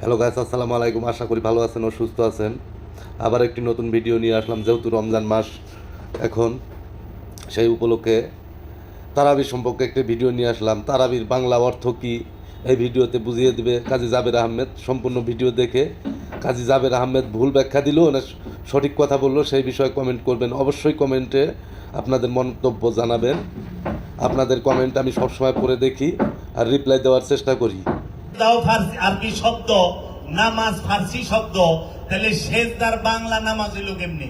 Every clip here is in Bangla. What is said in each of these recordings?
হ্যালো গাইস আসসালামু আলাইকুম। আশা করি ভালো আছেন ও সুস্থ আছেন। আবার একটি নতুন ভিডিও নিয়ে আসলাম, যেহেতু রমজান মাস এখন, সেই উপলক্ষে তারাবির সম্পর্কে একটি ভিডিও নিয়ে আসলাম। তারাবির বাংলা অর্থ কি, এই ভিডিওতে বুঝিয়ে দিবে কাজী জাবের আহমেদ। সম্পূর্ণ ভিডিও দেখে কাজী জাবের আহমেদ ভুল ব্যাখ্যা দিল, না সঠিক কথা বলল, সেই বিষয়ে কমেন্ট করবেন। অবশ্যই কমেন্টে আপনাদের মন্তব্য জানাবেন। আপনাদের কমেন্ট আমি সবসময় পড়ে দেখি আর রিপ্লাই দেওয়ার চেষ্টা করি। আরবি শব্দ? নামাজ ফার্সি শব্দ। তাহলে শেষদার বাংলা নামাজ হইল কেমনি?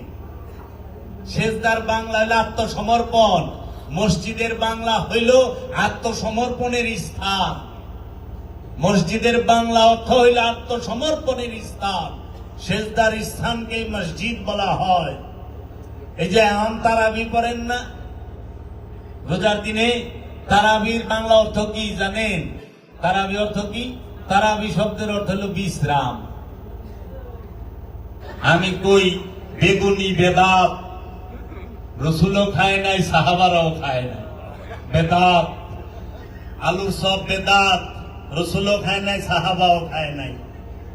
বাংলা আত্মসমর্পণ। মসজিদের বাংলা হইল আত্মসমর্পণের স্থান। মসজিদের বাংলা অর্থ হইল আত্মসমর্পণের স্থান। শেষদার স্থানকে মসজিদ বলা হয়। এই যে আম তারাবি পড়েন না? রোজার দিনে তারাবির বাংলা অর্থ কি জানেন? তারাবি অর্থ কি? তারাবি শব্দের অর্থ হলো বিশ্রাম। আমি কই? বেগুনি, বেদাত। রসুলও খায় নাই, সাহাবারাও খায় নাই। বেদাত। আলুর সব বেদাত। রসুলও খায় নাই, সাহাবাও খায় নাই।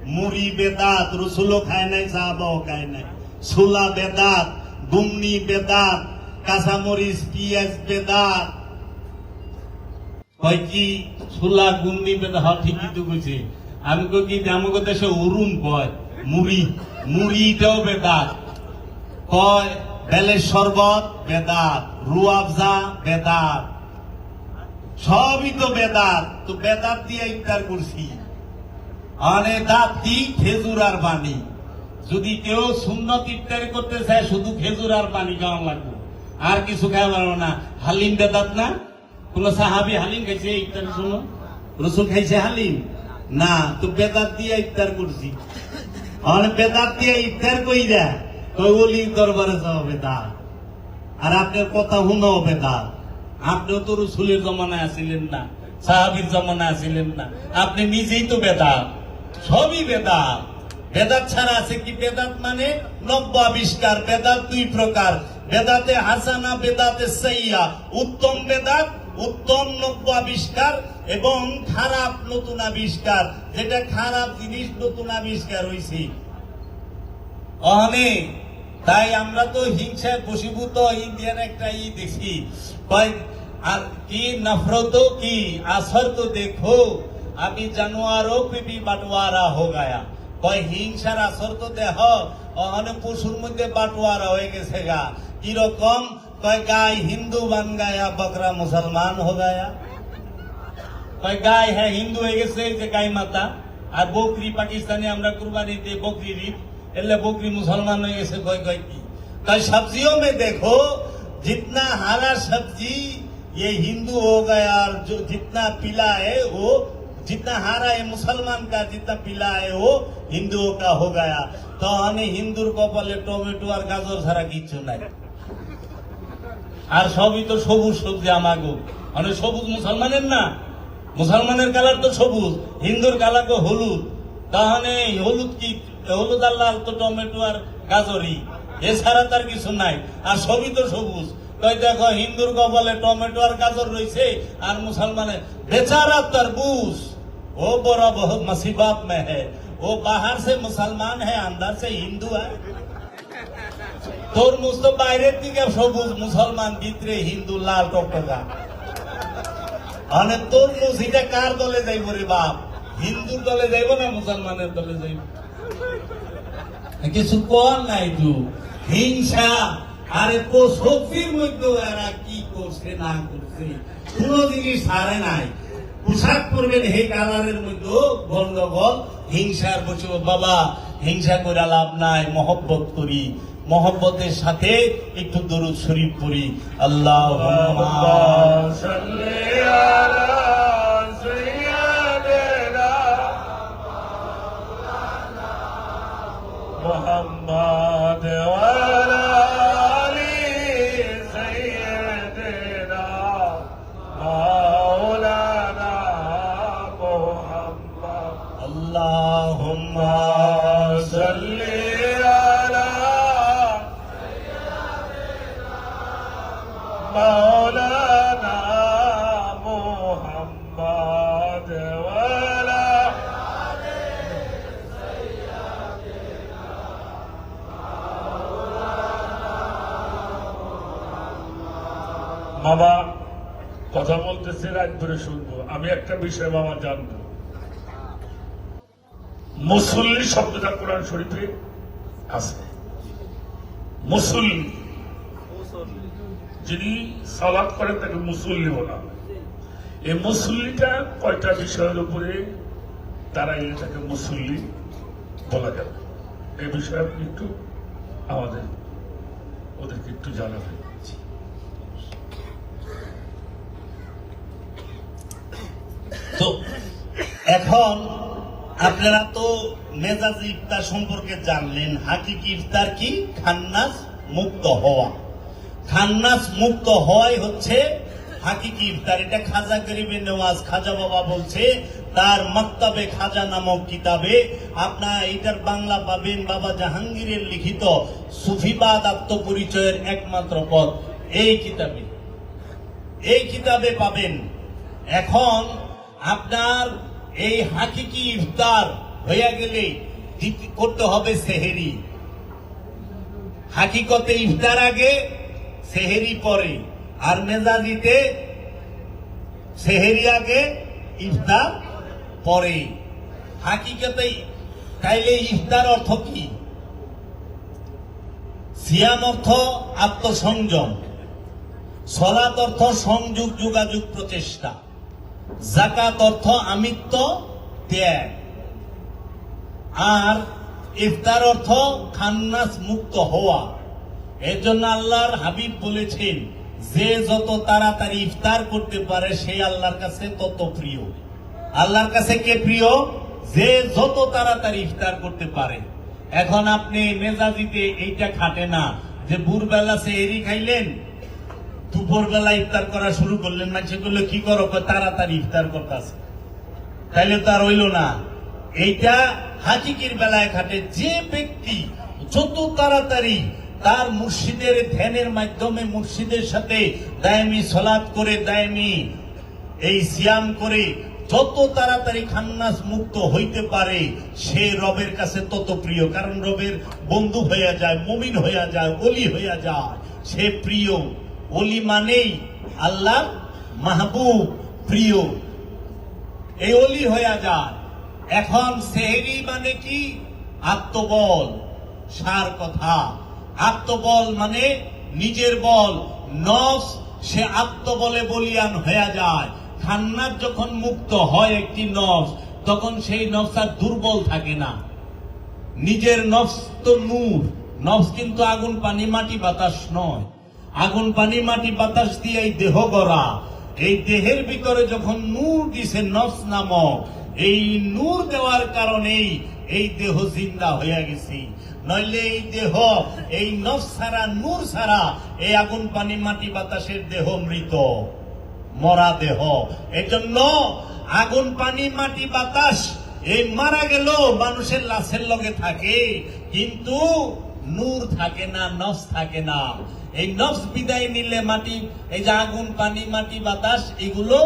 মুড়ি বেদাত, রসুলও খায় নাই, সাহাবাও খায় নাই। সুলা বেদাত গুমনি বেদাত, কাঁচামরিচ, পিঁয়াজ বেদাত। কয় সুলা গুমনি বেদাত হ্যাঁ ঠিকই তো কইছে। আমি কই কি আমাকে দেশে উরুম কয়, মুড়ি। মুড়িটাও বেদাত। কয়, বেলের শরবত বেদাত রুয়াবজা বেদাত। সবই তো বেদাত তো বেদাত দিয়ে ইফতার করছি। অনে দাঁত খেজুর আর পানি যদি কেউ সুন্নত ইফতারি করতে চায়, শুধু খেজুর আর পানি খাওয়া লাগবে। আর কিছু খাওয়া পারব না। হালিম বেদাত না? কোন সাহাবি হালিম খাইছে ইফতার শুনো রসুল খাইছে হালিম? না, তো বেদাত দিয়ে ইফতার করছি। অনে বেদাত দিয়ে ইফতার কই ওলি দরবারে বেদাত। আর আপনার কথা শুনো বেদাত। আপনিও তো রসুলের জমানায় আসিলেন না, সাহাবির জমানায় আসিলেন না। আপনি নিজেই তো বেদাত। সবই বেদাত। বেদাত ছাড়া আছে কি? বেদাত মানে নব্য আবিষ্কার বেদাত দুই প্রকার। বেদাতে হাসানা, বেদাতে সাইয়া। উত্তম বেদাত উত্তম নব্য আবিষ্কার এবং খারাপ নতুন আবিষ্কার। যেটা খারাপ জিনিস, নতুন আবিষ্কার হয়েছে অনেক তাই আমরা তো হিংসায় বসীভূত ইন্ডিয়ান একটা ই দেখি। আর কি নফরত, কি আসর তো দেখো। আমি জানোয়ারও পিপি বাটোয়ারা হো গায়া। কয়, হিংসার আসর তো দেহ। অনেক পশুর মধ্যে বাটোয়ারা হয়ে গেছে গা। কীরকম কয় গাই হিন্দু বান গায়া বকরা মুসলমান হো গায়া কয় গাই হ্যাঁ হিন্দু হয়ে গেছে এই যে গাই মাতা আর বকরি পাকিস্তানি আমরা কুরবানি দিই বকরি ঈদ এলে বকরি মুসলমান হয়ে গেছে কয় কয় কি कल सब्जियों में देखो जितना हरा सब्जी ये हिंदू हो गया और जो जितना पीला है वो जितना हरा है मुसलमान का जितना पीला है वो हिंदुओं का हो गया तो हमें हिंदुर কপালে টমেটো আর গাজর ছাড়া কিচ্ছু নাই আর সবই তো সবুজ সবজি আমাগো মানে সবুজ মুসলমানের না মুসলমানের কালার তো সবুজ হিন্দুর কালার তো হলুদ তাহলে হলুদ কি হলুদ আর লাল তো টমেটো আর গাজরই এছাড়া তার কিছু নাই আর সবই তো সবুজ তাই দেখো হিন্দুর কপালে টমেটো আর গাজর রয়েছে আর মুসলমানের বেচারা तरबूज वो बड़ा बहुत मुसीबत में है वो बाहर से मुसलमान है अंदर से हिंदू है তরমুজ তো বাইরের দিকে, সবুজ মুসলমান ভিতরে, হিন্দু, লাল, টকটকা। মানে তরমুজ, এটা কার দলে যাইব রে বাপ? হিন্দুর দলে যাইব না মুসলমানের দলে যাইব? কিছু কর নাই তু হিংসা, আরে তো শক্তির মধ্যে এরা কি করছে, না করছে? কোন জিনিস ছাড়ে নাই। পোশাক পরবেন হে কালারের মধ্যে গন্ডগোল, হিংসার বসে বাবা, হিংসা করে লাভ নাই, মহব্বত করি। মহব্বতের সাথে একটু দরুদ শরীফ পড়ি আল্লাহ محمد وعلى ধরে শুনব। আমি একটা বিষয় মামা জানব। মুসল্লি শব্দটা কোরআন শরীফে আছে। মুসল্লি। যিনি সালাদ করেন তাকে মুসল্লি বলা এই মুসল্লিটা কয়টা বিষয়ের উপরে দাঁড়াইলে তাকে মুসল্লি বলা যাবে? এই বিষয়ে আপনি একটু আমাদের, ওদেরকে একটু জানাবেন। এখন আপনারা তো মেজাজ ইফতার সম্পর্কে জানলেন, হাকিকি ইফতার কি? খান্নাস মুক্ত হওয়া। খান্নাস মুক্ত হওয়াই হচ্ছে ইফতার। এটা খাজা গরিবের নেওয়াজ, খাজা বাবা বলছে, তার মক্তবে খাজা নামক কিতাবে আপনার এটার বাংলা পাবেন বাবা জাহাঙ্গীরের লিখিত সুফিবাদ আত্মপরিচয়ের একমাত্র পদ এই কিতাবে। এই কিতাবে পাবেন। এখন আপনার এই হাকিকি ইফতার হইয়া গেলে করতে হবে সেহেরি। হাকিকতে ইফতার আগে, সেহেরি পরে। আর মেজাজিতে সেহেরি আগে, ইফতার পরে। হাকিকতে তাইলে ইফতার অর্থ কি? সিয়াম অর্থ আত্মসংযম। সলাত অর্থ সংযোগ, যোগাযোগ, প্রচেষ্টা। জাকাত অর্থ আমিত্ব ত্যাগ আর ইফতার অর্থ খান্নাস মুক্ত হওয়া। এর জন্য আল্লাহর হাবিব বলেছেন, যে যত তাড়াতাড়ি ইফতার করতে পারে, সে আল্লাহর কাছে তত প্রিয়। আল্লাহর কাছে কে প্রিয়? যে যত তাড়াতাড়ি ইফতার করতে পারে। এখন আপনি মেজাজিতে এইটা খাটে না যে ভোরবেলা সে এরি খাইলেন দুপুর বেলা ইফতার করা শুরু করলেন, মানুষে করলে কি করো? তাড়াতাড়ি ইফতার করতেছে। তাইলে তো আর হইল না। এইটা হাকিকির বেলায় খাটে যে ব্যক্তি যত তাড়াতাড়ি তার মুর্শিদের ধ্যানের মাধ্যমে মুর্শিদের সাথে দায়মি সলাৎ করে, দায়মি এই সিয়াম করে যত তাড়াতাড়ি খান্নাস মুক্ত হইতে পারে, সে রবের কাছে তত প্রিয়। কারণ রবের বন্ধু হইয়া যায়, মমিন হইয়া যায় অলি হইয়া যায়, সে প্রিয়। অলি মানেই আল্লাহ মাহবুব, প্রিয়। এই অলি হইয়া যায়। এখন সেহেরি মানে কি? আত্মবল, সার কথা। আত্মবল মানে নিজের বল। নফস সে আত্মবলে বলিয়ান হইয়া যায়। খান্নার যখন মুক্ত হয় একটি নফস, তখন সেই নফস আর দুর্বল থাকে না। নিজের নফস তো নূর। নফস কিন্তু আগুন, পানি, মাটি, বাতাস নয়। আগুন, পানি, মাটি, বাতাস দিয়ে এই দেহ গড়া। এই দেহের ভিতরে যখন নূর দিছে নফস নামক, এই নূর দেওয়ার কারণেই এই দেহ জিন্দা হইয়া গেছি। নইলে এই দেহ, এই নফস ছাড়া, নূর ছাড়া এই আগুন, পানি, মাটি, বাতাসের দেহ মৃত। মরা দেহ। এজন্য আগুন, পানি, মাটি, বাতাস, এই মারা গেল মানুষের লাশের লগে থাকে, কিন্তু নূর থাকে না, নফস থাকে না। এই নফস বিদায় নিলে মাটি, এই যে আগুন, পানি, মাটি, বাতাস, এগুলো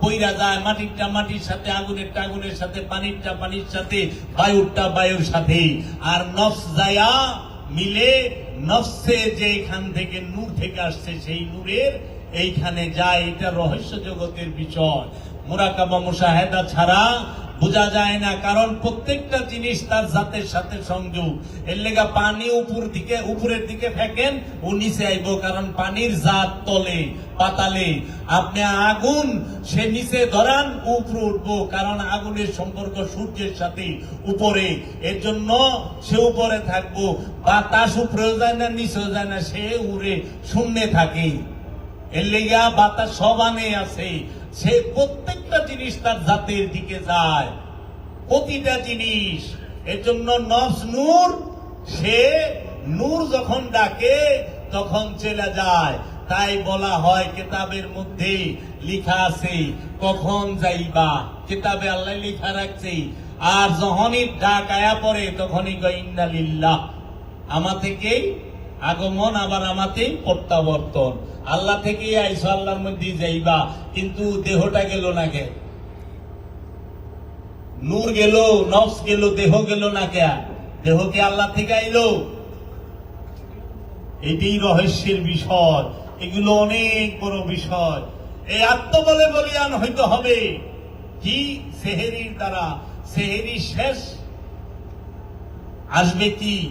পইরা যায়। মাটিরটা মাটির সাথে আগুনেরটা আগুনের সাথে, পানিরটা পানির সাথে, বায়ুরটা বায়ুর সাথে আর নফস যায়া মিলে নফসে যে এখান থেকে নূর থেকে আসছে, সেই নূরের এইখানে যায়। এটা রহস্য জগতের বিষয় মুরাকাবা মুশাহেদা ছাড়া বোঝা যায় না, কারণ প্রত্যেকটা জিনিস তার জাতের সাথে সংযোগ। এর লেগা পানি উপর দিকে, উপরের দিকে ফেকেন, ও নিচে আইব, কারণ পানির জাত তলে, পাতালে। আপনি আগুন, সে নিচে ধরান, উপরে উঠবো, কারণ আগুনের সম্পর্ক সূর্যের সাথে উপরে। এর জন্য সে উপরে থাকব, বাতাস উপরেও যায় না নিচেও যায় না, সে উড়ে শূন্যে থাকে। এর লেগা বাতাস সবানে আছে। সে প্রত্যেকটা জিনিস তার জাতের দিকে যায়। প্রতিটা জিনিস। এর জন্য নফস নূর, সে নূর যখন ডাকে, তখন চলে যায়। তাই বলা হয় কেতাবের মধ্যে লিখা আছে, কখন যাইবা? কেতাবে আল্লাহ লিখা রাখছে, আর যখনই ডাক আয়া পড়ে, তখনই গইন্দালিল্লাহ আমা থেকেই আগমন আবার আমাতেই প্রত্যাবর্তন। আল্লাহ থেকে আইসো, আল্লাহর মধ্যে যাইবা। কিন্তু দেহটা গেল না কে? নূর গেল, নফস গেল, দেহ গেল না কে? দেহ কি আল্লাহ থেকে আইলো? এটাই রহস্যের বিষয়। এগুলো অনেক বড় বিষয়। এই আত্মবলে বলিয়ান হইতে হবে। কি সেহেরির দ্বারা? সেহেরি শেষ। আসবে কি?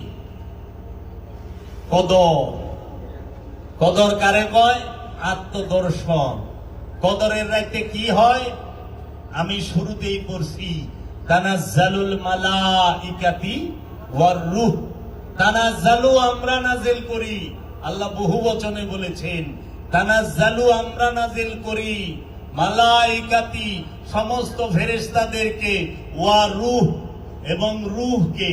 কদর। কদর কারে কয়? আত্মদর্শন। কদরের রাইতে কি হয়? আমি শুরুতেই পড়ছি, তানাজ্জালুল মালাইকাতি ওয়ার রূহ। তানাজ্জালু আমরা নাজিল করি। আল্লাহ বহু বচনে বলেছেন, তানাজ্জালু আমরা নাজিল করি। মালাইকাতি সমস্ত ফেরেশতাদেরকে ওয়া রূহ এবং রূহকে।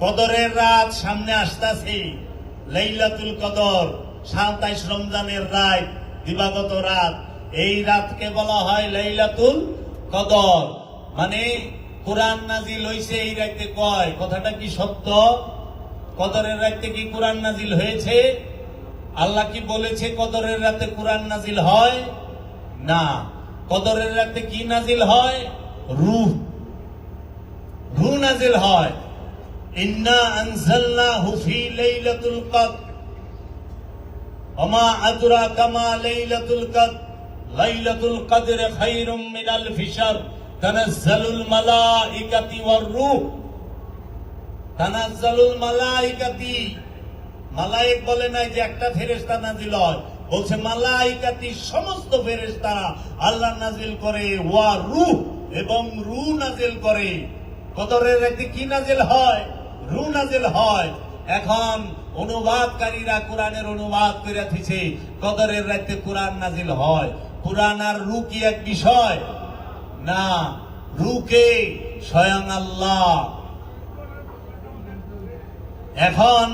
কদরের রাত সামনে আসতাছে। লাইলাতুল কদর, সাতাইশ রমজানের রাত, দিবাগত রাত। এই রাতকে বলা হয় লাইলাতুল কদর। মানে কোরআন নাজিল হইছে এই রাতে কয়? কথাটা কি সত্য? কদরের রাতে কি কোরআন নাজিল হয়েছে? আল্লাহ কি বলেছে কদরের রাতে কোরআন নাজিল হয়? না। কদরের রাতে কি নাজিল হয়? রূহ। রু নাজিল হয়। ইন্না ওমা ওয়ার মালাইকাতি। মালাইক বলে নাই যে একটা ফেরেশতা নাজিল হয়, বলছে মালাইকাতি সমস্ত ফেরেশতারা আল্লাহ নাজিল করে ওয়া রূহ এবং রূহ নাজিল করে। কদরের রাতে কি নাজিল হয়? রূহ নাজিল হয়। এখন অনুবাদকারীরা কোরআনের অনুবাদ করে দিছে, কদরের রাতে কোরআন নাজিল হয়। কোরআন আর রূহ কি এক বিষয়? না রূহকে স্বয়ং আল্লাহ। এখন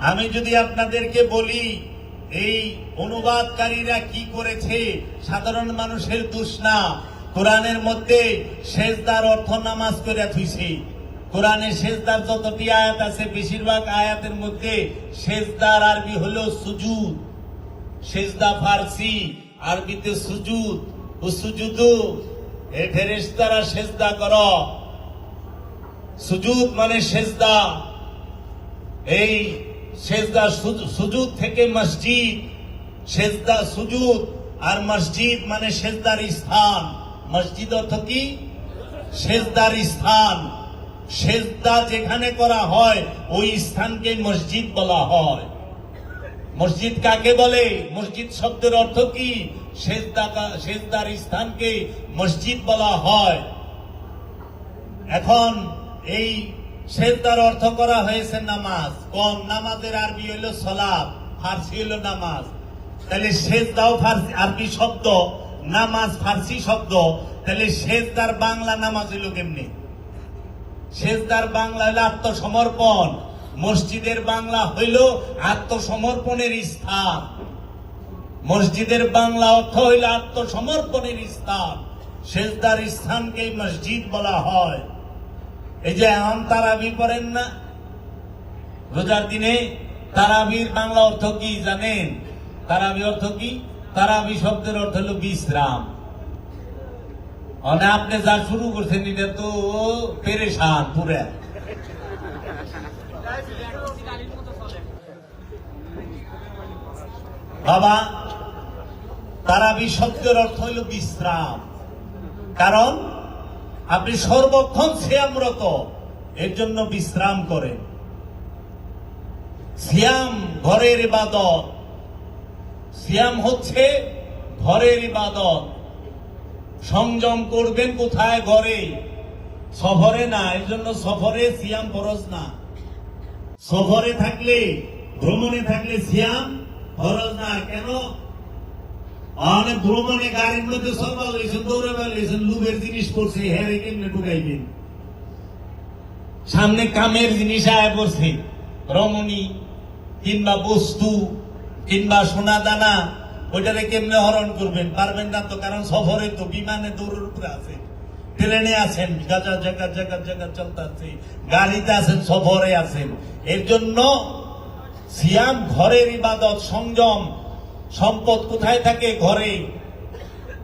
আমি যদি আপনাদেরকে বলি, এই অনুবাদকারীরা কি করেছে, সাধারণ মানুষের দোষ না। কোরআনের মধ্যে শেষদার অর্থ নামাজ করে থুইছে। কোরআনে শেষদার যতটি আয়াত আছে, বেশিরভাগ আয়াতের মধ্যে শেষদার আরবি হলো সুজুদ। সেজদা ফার্সি, আরবিতে সুজুদ। ও সুজুদু এ ফেরেশতারা সেজদা কর। সুজুদ মানে সেজদা। এই সেজদা সুজ- সুজুদ থেকে মসজিদ, সেজদা সুজুদ, আর মসজিদ মানে সেজদার স্থান। মসজিদ অর্থ কি? সেজদার স্থান। সেজদা যেখানে করা হয়, ওই স্থানকে মসজিদ বলা হয়। মসজিদ কাকে বলে? মসজিদ শব্দের অর্থ কি? সেজদার স্থানকে মসজিদ বলা হয়। এখন এই সেজদার অর্থ করা হয়েছে নামাজ। কম নামাজের আরবি হইল সলাপ, ফার্সি হইল নামাজ। তাহলে সেজদাও ফার্সি, আরবি শব্দ, নামাজ ফার্সি শব্দ। তাহলে সেজদার বাংলা নামাজ হইল কেমনি? সেজদার বাংলা হইল আত্মসমর্পণ। মসজিদের বাংলা হইল আত্মসমর্পণের স্থান। মসজিদের বাংলা অর্থ হইল আত্মসমর্পণের স্থান। সেজদার স্থানকে মসজিদ বলা হয়। এই যে আম তারাবি পড়েন না? রোজার দিনে তারাবির বাংলা অর্থ কি জানেন? তারাবি অর্থ কি? তারাবি শব্দের অর্থ হলো বিশ্রাম। মানে আপনি যা শুরু করছেন, এটা তো পেরেশান, পুরা। বাবা, তারা শব্দের অর্থ হইল বিশ্রাম। কারণ, আপনি সর্বক্ষণ শ্যামরত, এর জন্য বিশ্রাম করেন। সিয়াম ঘরের ইবাদত। সিয়াম হচ্ছে ঘরের ইবাদত। সংযম করবেন কোথায়? ঘরে। সফরে না এর জন্য সফরে সিয়াম ফরজ না। সফরে থাকলে, ভ্রমণে থাকলে সিয়াম ফরজ না। কেন? অনেক ভ্রমণে গাড়ির মধ্যে সকাল হয়েছেন দৌড়ে বেড়াইছেন লুবের জিনিস করছে হেরে কেমনে ঢুকাইবেন? সামনে কামের জিনিস আয় পড়ছে, রমণী কিংবা বস্তু কিংবা সোনা দানা ওইটারে কেমনে হরণ করবেন? পারবেন না তো, কারণ সফরে তো বিমানে দৌড়ের উপরে আছে ট্রেনে আছেন জায়গা জায়গা জায়গা জায়গা চলতেছে। গাড়িতে আছেন, সফরে আছেন। এর জন্য সিয়াম ঘরের ইবাদত, সংযম, সম্পদ কোথায় থাকে? ঘরে।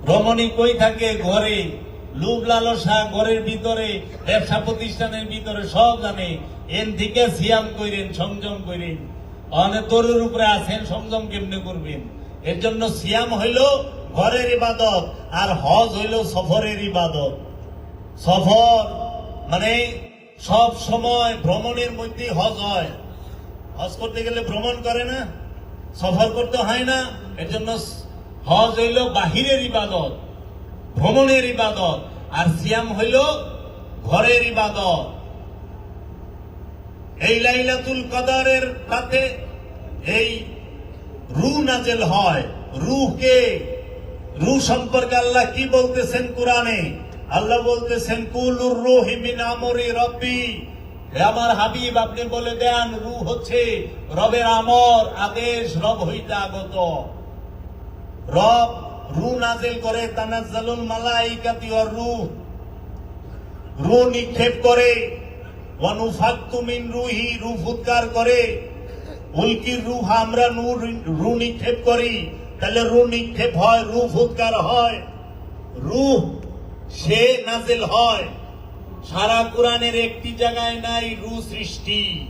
রমণী কই থাকে? ঘরে। লোভ, লালসা ঘরের ভিতরে, ব্যবসা প্রতিষ্ঠানের ভিতরে সব জানে। এন থেকে সিয়াম কইরেন, সংযম কইরেন। অনেক তোরের উপরে আছেন, সংযম কেমনে করবেন? এর জন্য সিয়াম হইল ঘরের ইবাদত আর হজ হইল সফরের ইবাদত। সফর মানে সব সময় ভ্রমণের মধ্যে হজ হয়। হজ করতে গেলে ভ্রমণ করে না, সফর করতে হয় না এর জন্য হজ হইল বাহিরের ইবাদত, ভ্রমণের ইবাদত, আর সিয়াম হইল ঘরের ইবাদত। এই লাইলাতুল কদরের রাতে এই রু নাজেল হয়। রুহকে রু সম্পর্কে আল্লাহ কি বলতেছেন কোরআনে? আল্লাহ বলতেছেন, কুলুর রুহি মিন আমরি রব্বি। আমার হাবিব, আপনি বলে দেন রু হচ্ছে রবের আমর, আদেশ, রব হইতে আগত। রব রু নাজেল করে, তানাজ্জালুল মালাইকাতি ওয়ার রূহ। রু নিক্ষেপ করে। ওয়ানুফাক্তু মিন রুহি রু ফুৎকার করে। উল্কির রুহ আমরা রু নিক্ষেপ করি। তাহলে রু নিক্ষেপ হয় রু ফুৎকার হয়। রুহ সে নাজেল হয়। সারা কোরআনের একটি জায়গায় নাই রু সৃষ্টি।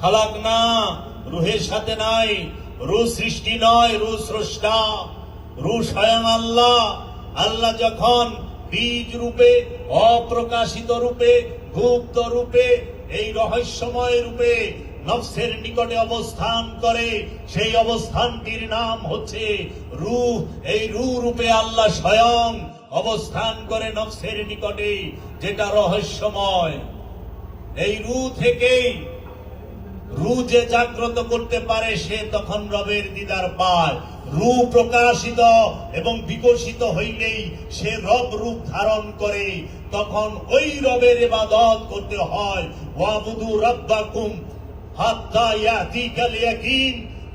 খালাক না, রুহের সাথে নাই। রু সৃষ্টি নয় রু স্রষ্টা। রু স্বয়ং আল্লাহ। আল্লাহ যখন বীজ রূপে, অপ্রকাশিত রূপে, গুপ্ত রূপে, এই রহস্যময় রূপে নফসের নিকটে অবস্থান করে, সেই অবস্থানটির নাম হচ্ছে রূহ। এই রু রূপে আল্লাহ স্বয়ং অবস্থান করে নফসের নিকটে, যেটা রহস্যময়। এই রু থেকেই রু যে জাগ্রত করতে পারে, সে তখন রবের দিদার পায়। রু প্রকাশিত এবং বিকশিত হইলেই সে রব রূপ ধারণ করে। তখন ওই রবের ইবাদত করতে হয়। ওয়াবুদু রব্বাকুম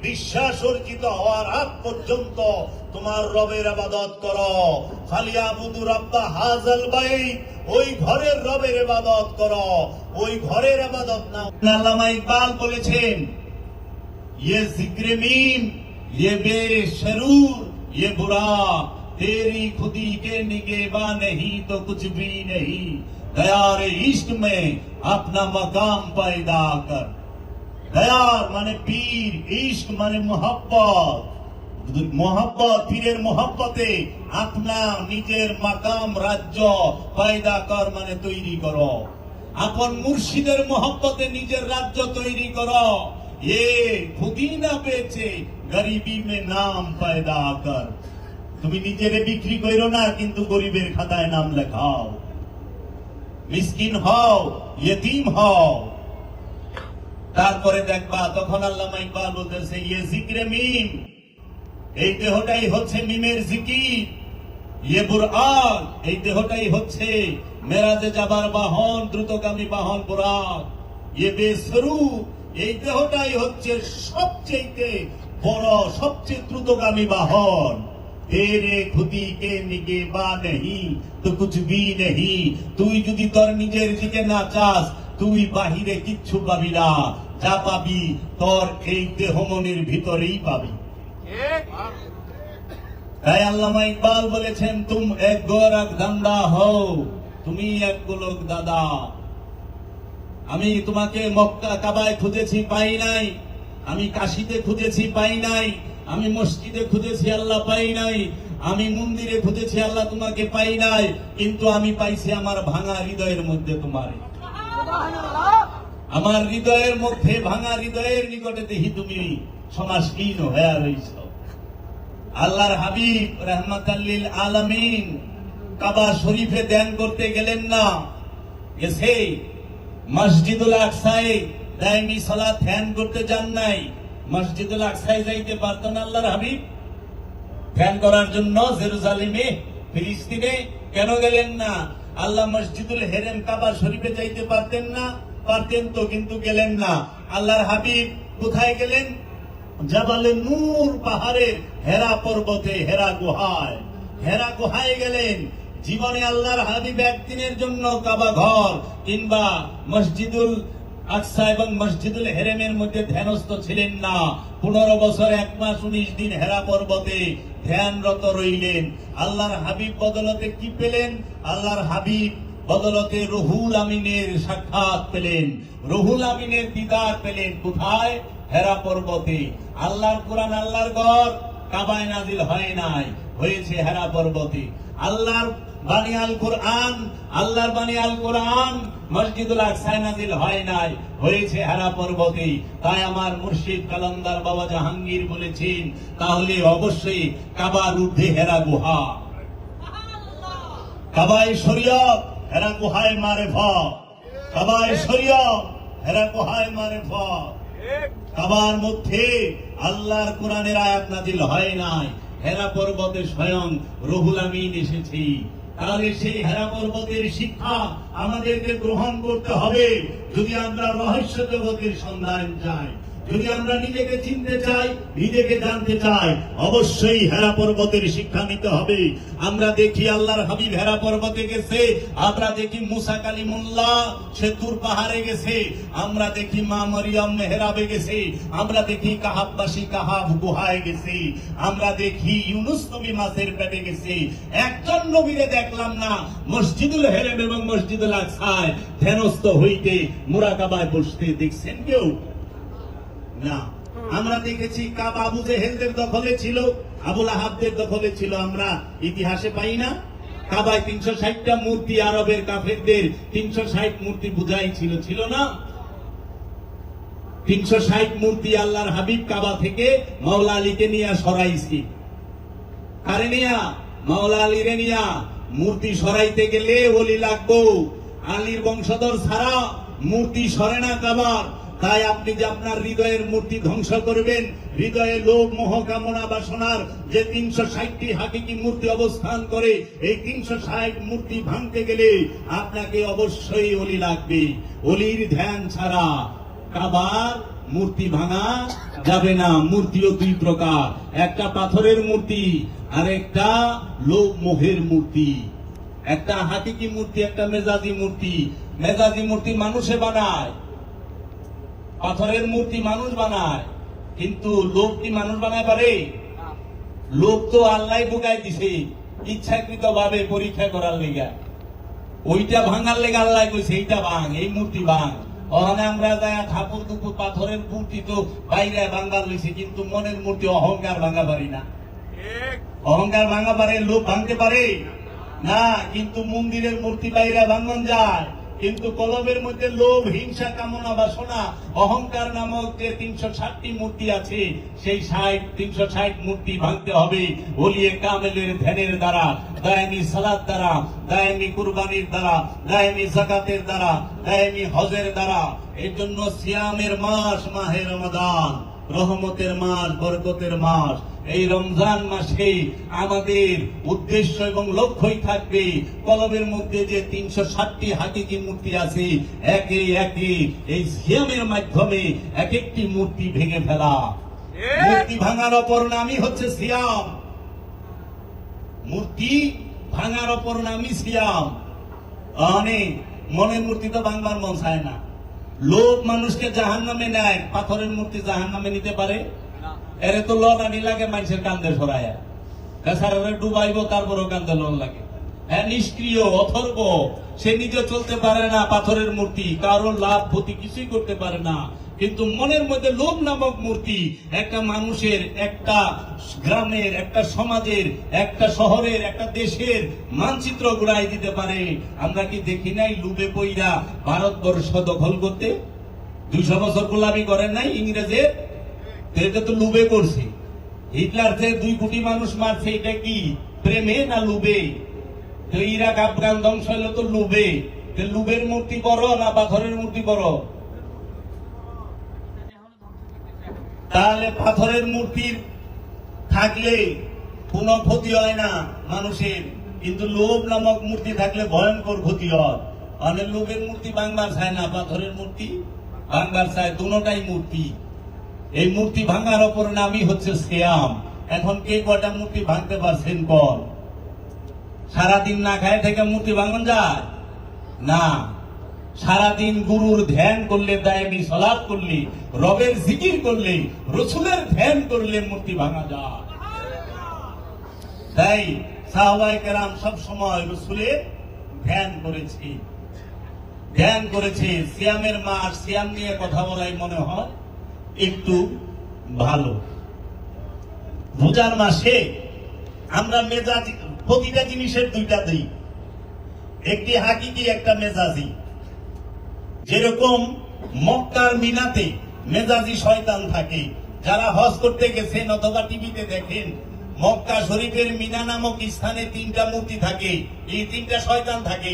বিশ্বাস অর্জিত হওয়ার আগ পর্যন্ত তোমার রবের আবাদত করো খালি আবুদু রব্বা হাজাল বাইত ওই ঘরের রবের ইবাদত করো ওই ঘরের ইবাদত না আল্লামা ইকবাল বলেছেন ये जिक्र मीम ये बेशरूर ये बुरा तेरी खुदी के निगेबा नहीं तो कुछ भी नहीं दयार इश्क में अपना मकाम पैदा कर দয়ার মানে পীর, ইশক মানে মোহাব্বত। মোহাব্বত পীরের মোহাব্বতে আপনা নিজের মাকাম রাজ্য পয়দা কর মানে তৈরি করো। আপন মুর্শিদের মোহাব্বতে নিজের রাজ্য তৈরি করো। এ খুদি না পেয়েছে গরিবি মে নাম পয়দা কর তুমি নিজেরে বিক্রি করো না, কিন্তু গরিবের খাতায় নাম লেখাও। মিসকিন হও, ইয়েতিম হও। তারপরে দেখবা তখন আল্লাহ ইকবাল বলতেছে ইয়ে জিক্রে মিম। এই দেহটাই হচ্ছে মিমের জিকির। ইয়ে বুরআন, এই দেহটাই হচ্ছে মেরাজে যাবার বাহন, দ্রুতগামী বাহন বুরাক ইয়ে বেসরু এই দেহটাই হচ্ছে সবচেয়ে বড়, সবচেয়ে দ্রুতগামী বাহন। তেরে খুদি কে নিগে বা নেহি, তো কুছ ভি নেহি। তুই যদি তোর নিজের দিকে না চাস, তুই বাহিরে কিচ্ছু পাবি না। যা পাবি, তোর এই দেহ মনের ভিতরেই পাবি। তাই আল্লামা ইকবাল বলেছেন, তুম এক গোরক দান্দা হও, তুমি এক গোলক দাদা। আমি তোমাকে মক্কা, কাবায় খুঁজেছি, পাই নাই। আমি কাশিতে খুঁজেছি, পাই নাই। আমি মসজিদে খুঁজেছি, আল্লাহ পাই নাই। আমি মন্দিরে খুঁজেছি, আল্লাহ তোমাকে পাই নাই। কিন্তু আমি পাইছি আমার ভাঙা হৃদয়ের মধ্যে তোমার। আমার হৃদয়ের মধ্যে ভাঙা হৃদয়ের নিকটে দেখি তুমি সমাজহীন হয়ে রয়েছ আল্লাহর হাবিব রহমতাল্লিল আলামিন কাবা শরীফে ধ্যান করতে গেলেন না। গেছে মসজিদুল আকসায় দাইমি সালাত ধ্যান করতে যান নাই। মসজিদুল আকসায় যাইতে পারতো না আল্লাহর হাবিব। ধ্যান করার জন্য জেরুজালিমে, ফিলিস্তিনে কেন গেলেন না? আল্লাহ মসজিদুল হেরেম কাবা শরীফে যাইতে পারতেন না। পারতেন তো কিন্তু গেলেন না। আল্লাহর হাবিব কোথায় গেলেন? জাবালে নূর পাহাড়ের হেরা পর্বতে, হেরা গুহায়। হেরা গুহায় গেলেন। জীবনে আল্লাহর হাবিব একদিনের জন্য কাবা ঘর কিংবা মসজিদুল আকসা এবং মসজিদুল হেরেমের মধ্যে ধ্যানস্থ ছিলেন না। পনেরো বছর, এক মাস, উনিশ দিন হেরা পর্বতে ধ্যানরত রইলেন। আল্লাহর হাবিব বদলতে কি পেলেন? আল্লাহর হাবিব বদলতে রহুল আমিনের সাক্ষাৎ পেলেন। রহুল আমিনের দিদার পেলেন কোথায়? হেরা পর্বতে। আল্লাহর কোরআন আল্লাহর ঘর কাবায় নাজিল হয় নাই হয়েছে হেরা পর্বতে। আল্লাহর বাণী আল কোরআন আল্লাহর বাণী আল কোরআন মসজিদুল আকসায় নাজিল হয় নাই হয়েছে হেরা পর্বতে। তাই আমার মুর্শিদ কালান্দার বাবা জাহাঙ্গীর বলেছেন তাহলে অবশ্যই কাবার ঊর্ধ্বে হেরা গুহা। কাবাই শরীয়ত হেরা গুহায় মারে কাবাই শরীয়ত হেরা গুহায় মারে ফ কাবার মধ্যে আল্লাহর কোরআনের আয়াত নাজিল হয় নাই। হেরা পর্বতে স্বয়ং রহুল আমিন এসেছি। তাহলে সেই হেরা পর্বতের শিক্ষা আমাদেরকে গ্রহণ করতে হবে। যদি আমরা রহস্য জগতের সন্ধান চাই যদি আমরা নিজেকে চিনতে চাই, নিজেকে জানতে চাই, অবশ্যই হেরা পর্বতের শিক্ষা নিতে হবে। আমরা দেখি আল্লাহর হাবিব হেরা পর্বতে গেছে, আমরা দেখি মুসা কালিমুল্লাহ, সে তুর পাহাড়ে গেছে, আমরা দেখি মা মরিয়ম মেহরাবে গেছে, আমরা দেখি কাহাববাসী কাহাব গুহায় গেছে, আমরা দেখি ইউনুস নবী মাছের পেটে গেছে। একজন নবীরে দেখলাম না, মসজিদুল হেরেম এবং মসজিদুল আকসায় ধ্যানস্থ হইতে মুরাকাবায় বসতে দেখছেন কেউ? না। আমরা দেখেছি কাব আবু জেহেলদের দখলে ছিল আবুল আহাবদের দখলে ছিল, আমরা ইতিহাসে পাই না। কাবায় তিনশো ষাটটা মূর্তি আরবের কাফেরদের, তিনশো ষাট মূর্তি বুঝাই ছিল ছিল না। তিনশো ষাট মূর্তি আল্লাহর হাবিব কাবা থেকে মাওলা আলীকে সরাইছি। কারে নিয়া? মাওলা নিয়া। মূর্তি সরাইতে গেলে ওলি লাগবো। আলীর বংশধর ছাড়া মূর্তি সরে না কাবার। তাই আপনি যে আপনার হৃদয়ের মূর্তি ধ্বংস করবেন, হৃদয়ে লোভ, মোহ, কামনা, বাসনার যে তিনশো ষাটটি হাকিকি মূর্তি অবস্থান করে, এই তিনশো ষাট মূর্তি ভাঙতে গেলে আপনাকে অবশ্যই অলি লাগবে। অলির ধ্যান ছাড়া কাবার মূর্তি ভাঙা যাবে না। মূর্তিও দুই প্রকার। একটা পাথরের মূর্তি আর একটা লোভ, মোহের মূর্তি। একটা হাকিকি মূর্তি, একটা মেজাজি মূর্তি। মেজাজি মূর্তি মানুষে বানায়। পাথরের মূর্তি মানুষ বানায়, কিন্তু লোক কি মানুষ বানায় পারে? লোভ তো আল্লাহ বুকাই দিছে ইচ্ছাকৃত ভাবে পরীক্ষা করার লেগা। ওইটা ভাঙার লেগে আল্লাহ কইছে, এইটা ভাঙ, এই মূর্তি ভাঙ। ওখানে আমরা ঠাকুর পাথরের মূর্তি তো বাইরে ভাঙবার লইছে, কিন্তু মনের মূর্তি অহংকার ভাঙা পারি না। অহংকার ভাঙা পারে লোভ ভাঙতে পারে? না, কিন্তু মন্দিরের মূর্তি বাইরে ভাঙন যায়। কিন্তু কলবের মধ্যে লোভ, হিংসা, কামনা, বাসনা, অহংকার নামক যে তিনশো ষাটটি মূর্তি আছে, সেই ষাট, তিনশো ষাট মূর্তি ভাঙতে হবে। ওলিয়ে কামেলের ধ্যানের দ্বারা, দায়ামি সালাদ দ্বারা, দায়ামি কুরবানির দ্বারা, দায়ামি জাকাতের দ্বারা, দায়ামি হজের দ্বারা। এর জন্য সিয়ামের মাস, মাহে রমাদান। রহমতের মাস বরকতের মাস। এই রমজান মাসে আমাদের উদ্দেশ্য এবং লক্ষ্যই থাকবে কলবের মধ্যে যে তিনশো ষাটটি হাকিকি মূর্তি আছে একে একে এই সিয়ামের মাধ্যমে এক একটি মূর্তি ভেঙে ফেলা। মূর্তি ভাঙার অপর নামই হচ্ছে সিয়াম। মূর্তি ভাঙার অপর নামই সিয়াম। অনেক মনের মূর্তি তো ভাঙবার মন চায় না। লোক মানুষকে জাহান নামে নেয় পাথরের মূর্তি জাহান নামে নিতে পারে। এর তো লোন আনি লাগে মানুষের কান্দে সরায়। বেচারা ডুবাইবো তারপরও কান্দে লোন লাগে। হ্যাঁ নিষ্ক্রিয় অথর্ব সে নিজে চলতে পারে না পাথরের মূর্তি কারও লাভ ক্ষতি কিছুই করতে পারে না। কিন্তু মনের মধ্যে লোভ নামক মূর্তি একটা মানুষের, একটা গ্রামের, একটা সমাজের, একটা শহরের, একটা দেশের মানচিত্র গুড়াই দিতে পারে। আমরা কি দেখি নাই লুবে পইরা ভারতবর্ষ দখল করতে? দুইশো বছর গোলামি করেন নাই ইংরেজের? এটা তো লুবে করছে হিটলার যে দুই কোটি মানুষ মারছে, এটা কি প্রেমে না লুবে তো ইরাক, আফগান ধ্বংস হলো তো লুবে লুবের মূর্তি বড় না পাথরের মূর্তি বড়? তাহলে পাথরের মূর্তির থাকলে কোনো ক্ষতি হয় না মানুষের। কিন্তু লোভ নামক মূর্তি থাকলে ভয়ঙ্কর ক্ষতি হয়। অনেক লোভের মূর্তি বাংলার চায় না, পাথরের মূর্তি বাংলার চায়, দুটাই মূর্তি। এই মূর্তি ভাঙার ওপর নামই হচ্ছে শ্যাম। এখন কে কটা মূর্তি ভাঙতে পারছেন কর সারাদিন না খায় থেকে মূর্তি ভাঙন যায়? না। সারাদিন গুরুর ধ্যান করলে, দায়মি সলাপ করলে, রবের জিকির করলে, রসুলের ধ্যান করলে মূর্তি ভাঙা যায়। তাই সাহবাই কেরাম সব সময় রসুলের ধ্যান করেছে। ধ্যান করেছে, সিয়ামের মাস, সিয়াম নিয়ে কথা বলাই মনে হয় একটু ভালো। রোজার মাসে আমরা মেজাজি, প্রতিটা জিনিসের দুইটা দিই। একটি হাকিকি একটা মেজাজি। যেরকম মক্কার মিনাতে মেজাজি শয়তান থাকে, যারা হজ করতে গেছেন অথবা টিভিতে দেখেন, মক্কা শরীফের মিনা নামক স্থানে তিনটা মূর্তি থাকে, এই তিনটা শয়তান থাকে।